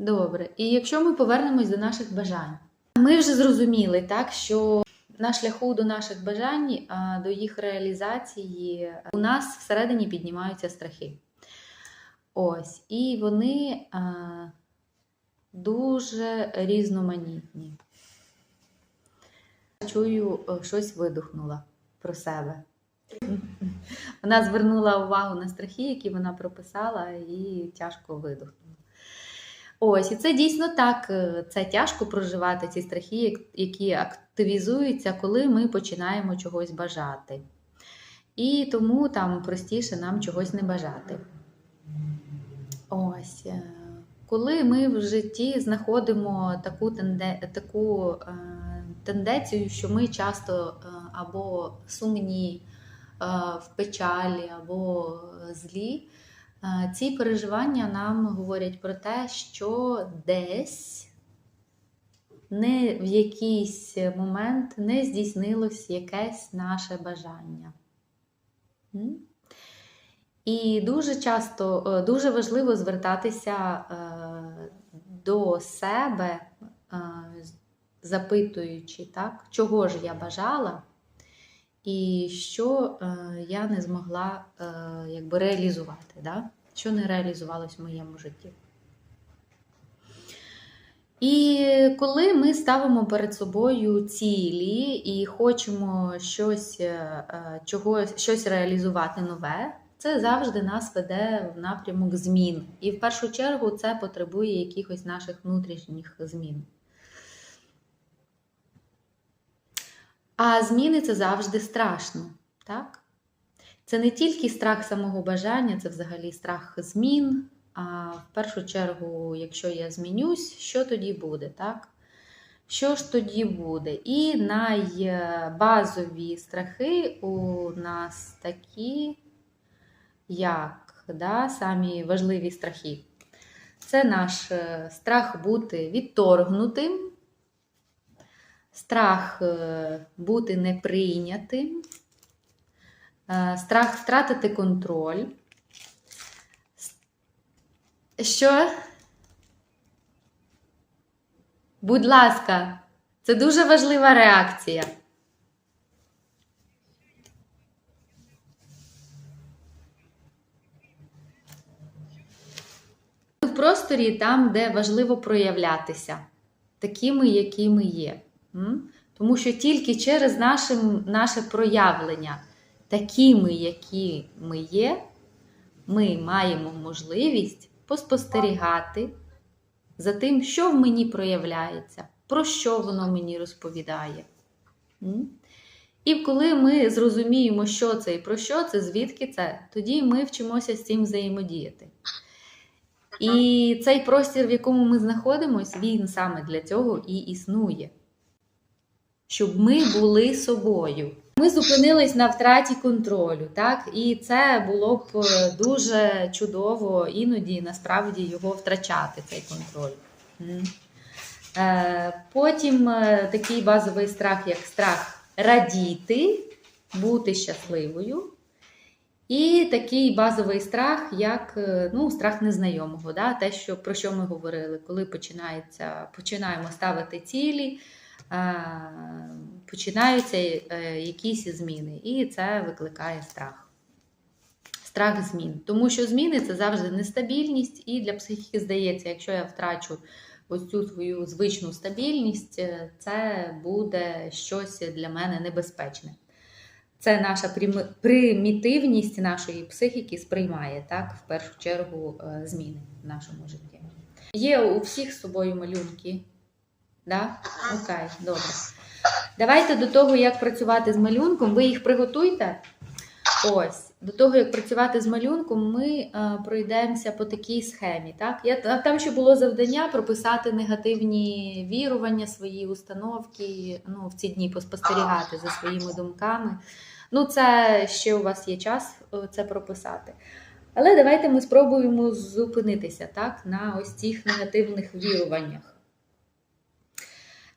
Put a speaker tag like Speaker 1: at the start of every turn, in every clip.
Speaker 1: Добре. І якщо ми повернемось до наших бажань, ми вже зрозуміли, так, що на шляху до наших бажань, до їх реалізації, у нас всередині піднімаються страхи. Ось, і вони а, дуже різноманітні. Чую, щось видухнула про себе. Вона звернула увагу на страхи, які вона прописала, і тяжко видихнула. Ось, і це дійсно так. е, Це тяжко проживати ці страхи, які активізуються, коли ми починаємо чогось бажати. І тому там простіше нам чогось не бажати. Ось. е, Коли ми в житті знаходимо таку, тенде, таку е, тенденцію, що ми часто е, або сумні, е, в печалі, або е, злі, ці переживання нам говорять про те, що десь не в якийсь момент не здійснилось якесь наше бажання. І дуже часто, е, дуже важливо звертатися е, до себе, е, запитуючи, так, чого ж я бажала, і що е, я не змогла е, якби реалізувати, да? що не реалізувалось в моєму житті. І коли ми ставимо перед собою цілі і хочемо щось, е, чогось, щось реалізувати нове, це завжди нас веде в напрямок змін. І в першу чергу це потребує якихось наших внутрішніх змін. А зміни це завжди страшно, так? Це не тільки страх самого бажання, це взагалі страх змін. А в першу чергу, якщо я змінюсь, що тоді буде, так? Що ж тоді буде? І найбазові страхи у нас такі, як да, самі важливі страхи. Це наш е, страх бути відторгнутим, страх е, бути неприйнятим, е, страх втратити контроль. Що? Будь ласка, це дуже важлива реакція. В просторі там, де важливо проявлятися, такими, які ми є. Тому що тільки через наше, наше проявлення, такими, які ми є, ми маємо можливість поспостерігати за тим, що в мені проявляється, про що воно мені розповідає. І коли ми зрозуміємо, що це і про що це, звідки це, тоді ми вчимося з цим взаємодіяти. І цей простір, в якому ми знаходимося, він саме для цього і існує. Щоб ми були собою. Ми зупинились на втраті контролю, так? І це було б е, дуже чудово іноді насправді його втрачати, цей контроль. Е, Потім е, такий базовий страх, як страх радіти, бути щасливою. І такий базовий страх, як ну, страх незнайомого, да? те, що, про що ми говорили, коли починається, починаємо ставити цілі, починаються е, якісь зміни, і це викликає страх. Страх змін. Тому що зміни це завжди нестабільність, і для психіки здається, якщо я втрачу ось цю свою звичну стабільність, е, це буде щось для мене небезпечне. Це наша примітивність нашої психіки сприймає так, в першу чергу е, зміни в нашому житті. Є у всіх з собою малюнки. Да? Окей, добре. Давайте до того, як працювати з малюнком, ви їх приготуйте. Ось, до того, як працювати з малюнком, ми е, пройдемося по такій схемі. Так? Я, там ще було завдання прописати негативні вірування, свої установки, ну, в ці дні поспостерігати за своїми думками. Ну, це ще у вас є час е, це прописати. Але давайте ми спробуємо зупинитися так, на ось цих негативних віруваннях.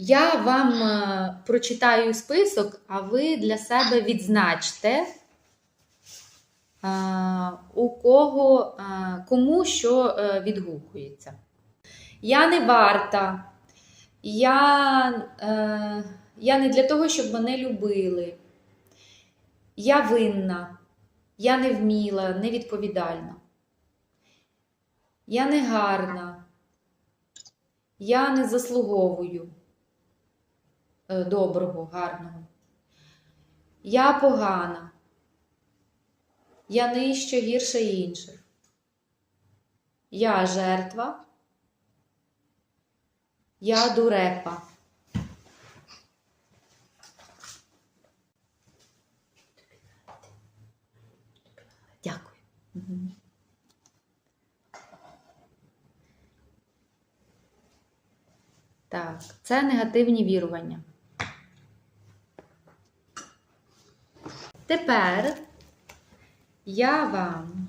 Speaker 1: Я вам е, прочитаю список, а ви для себе відзначте, е, у кого, е, кому що відгукується. Я не варта. Я, я не для того, щоб мене любили. Я винна. Я не вміла, невідповідальна. Я не гарна. Я не заслуговую доброго, гарного. Я погана. Я нижче гірше інших. Я жертва. Я дурепа. Дякую. Так, це негативні вірування. Тепер я вам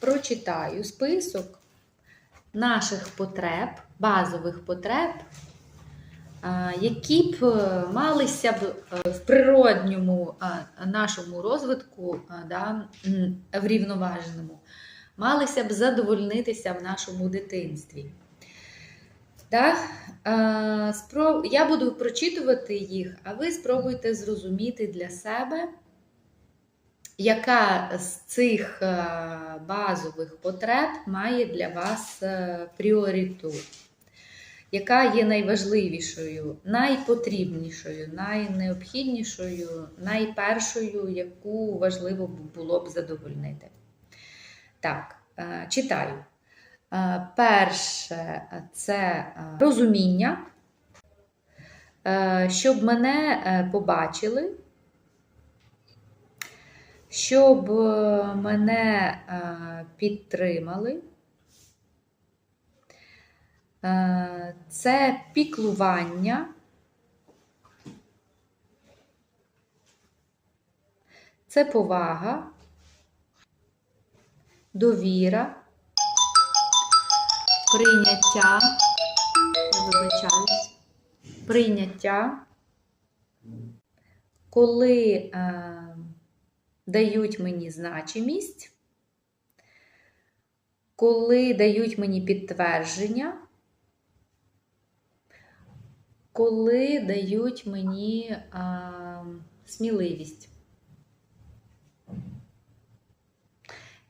Speaker 1: прочитаю список наших потреб, базових потреб, які б е, малися б е, в природньому нашому розвитку, да, врівноваженому, малися б задовольнитися в нашому дитинстві. Да? Я буду прочитувати їх, а ви спробуйте зрозуміти для себе, яка з цих е, базових потреб має для вас е, пріоритет, яка є найважливішою, найпотрібнішою, найнеобхіднішою, найпершою, яку важливо було б задовольнити. Так, е, читаю. Перше це розуміння, щоб мене побачили, щоб е, мене е, підтримали. Е, Це піклування. Це повага, довіра, прийняття, вибачаюсь, прийняття, коли дають мені значимість, коли дають мені підтвердження, коли дають мені е, сміливість.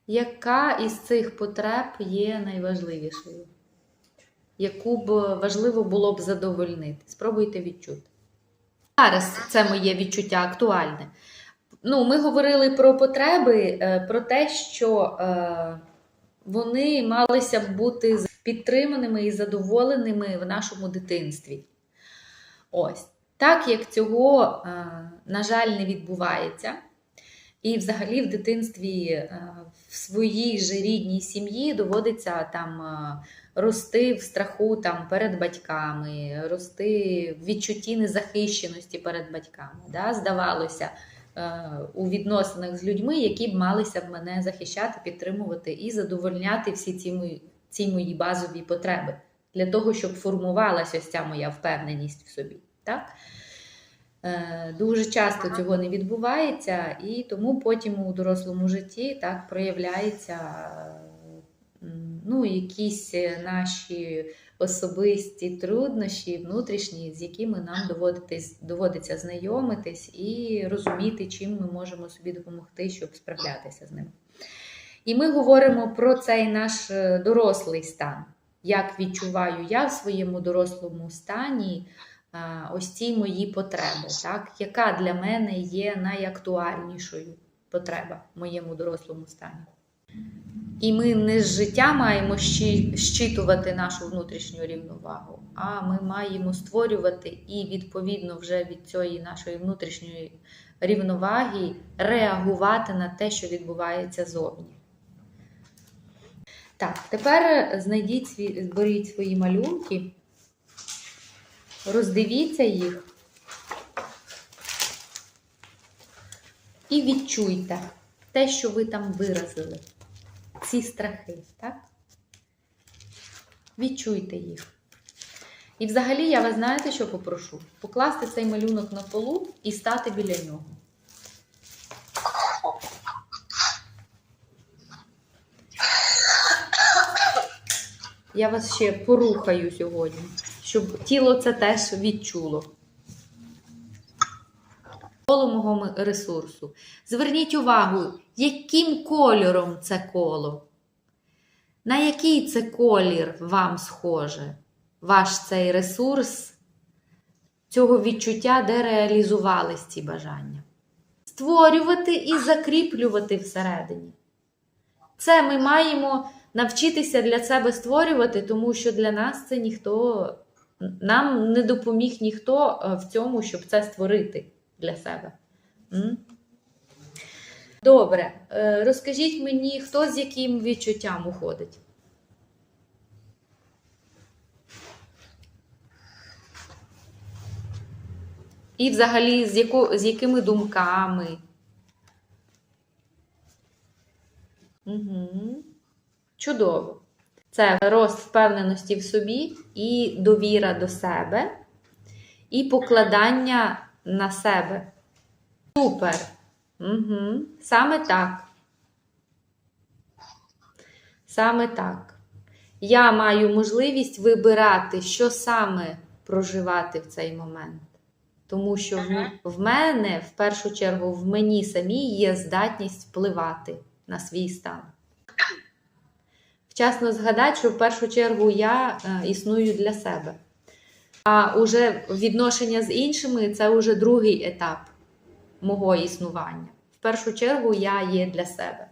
Speaker 1: Яка із цих потреб є найважливішою? Яку б важливо було б задовольнити? Спробуйте відчути. Зараз це моє відчуття актуальне. Ну, ми говорили про потреби, е, про те, що е, вони малися б бути підтриманими і задоволеними в нашому дитинстві. Ось. Так як цього, е, на жаль, не відбувається. І взагалі в дитинстві в своїй же рідній сім'ї доводиться там рости в страху там, перед батьками, рости в відчутті незахищеності перед батьками. Да? Здавалося, у відносинах з людьми, які б малися б мене захищати, підтримувати і задовольняти всі ці мої, ці мої базові потреби для того, щоб формувалася ось ця моя впевненість в собі. Так? Е, Дуже часто цього не відбувається, і тому потім у дорослому житті так проявляються ну, якісь наші особисті труднощі внутрішні, з якими нам доводиться знайомитись і розуміти, чим ми можемо собі допомогти, щоб справлятися з ними. І ми говоримо про цей наш е, дорослий стан. Як відчуваю я в своєму дорослому стані ось ці мої потреби, так? яка для мене є найактуальнішою потреба в моєму дорослому стані. І ми не з життя маємо щитувати нашу внутрішню рівновагу, а ми маємо створювати і відповідно вже від цієї нашої внутрішньої рівноваги реагувати на те, що відбувається зовні. Так, тепер знайдіть свій, зберіть свої малюнки. Роздивіться їх і відчуйте те, що ви там виразили, ці страхи, так? Відчуйте їх. І взагалі я вас знаєте, що попрошу? Покласти цей малюнок на полу і стати біля нього. Я вас ще порухаю сьогодні, щоб тіло це теж відчуло. Коло мого ресурсу. Зверніть увагу, яким кольором це коло? На який це колір вам схоже? Ваш цей ресурс цього відчуття, де реалізувались ці бажання? Створювати і закріплювати всередині. Це ми маємо навчитися для себе створювати, тому що для нас це ніхто, нам не допоміг ніхто е, в цьому, щоб це створити для себе. Добре, Е, розкажіть мені, хто з яким відчуттям уходить? І взагалі з, яко, з якими думками? Угу. Чудово. Це рост впевненості в собі і довіра до себе, і покладання на себе. Супер. Угу. Саме так. Саме так. Я маю можливість вибирати, що саме проживати в цей момент. Тому що в, в мене, в першу чергу, в мені самій є здатність впливати на свій стан. Вчасно згадати, що в першу чергу я е, існую для себе. А уже відношення з іншими це вже другий етап мого існування. В першу чергу я є для себе.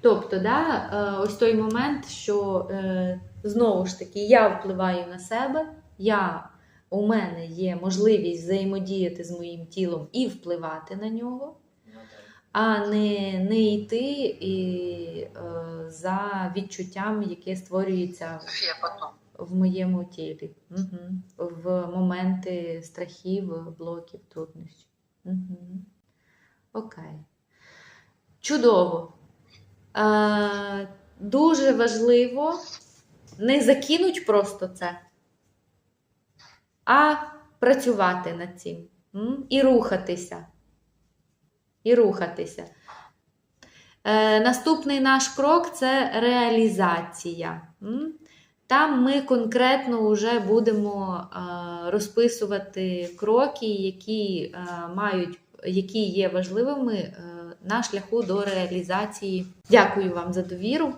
Speaker 1: Тобто, да, е, ось той момент, що е, знову ж таки я впливаю на себе, я, у мене є можливість взаємодіяти з моїм тілом і впливати на нього, а не, не йти і, е, за відчуттям, яке створюється
Speaker 2: Я потом.
Speaker 1: В моєму тілі, угу. в моменти страхів, блоків, труднощів. Угу. Окей. Чудово. Е, дуже важливо не закинуть просто це, а працювати над цим. І рухатися. І рухатися. Е, наступний наш крок це реалізація. Там ми конкретно вже будемо е, розписувати кроки, які, е, мають, які є важливими е, на шляху до реалізації. Дякую вам за довіру,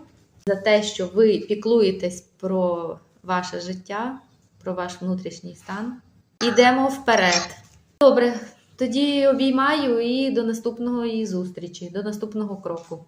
Speaker 1: за те, що ви піклуєтесь про ваше життя, про ваш внутрішній стан. Ідемо вперед. Добре, тоді обіймаю і до наступної зустрічі, до наступного кроку.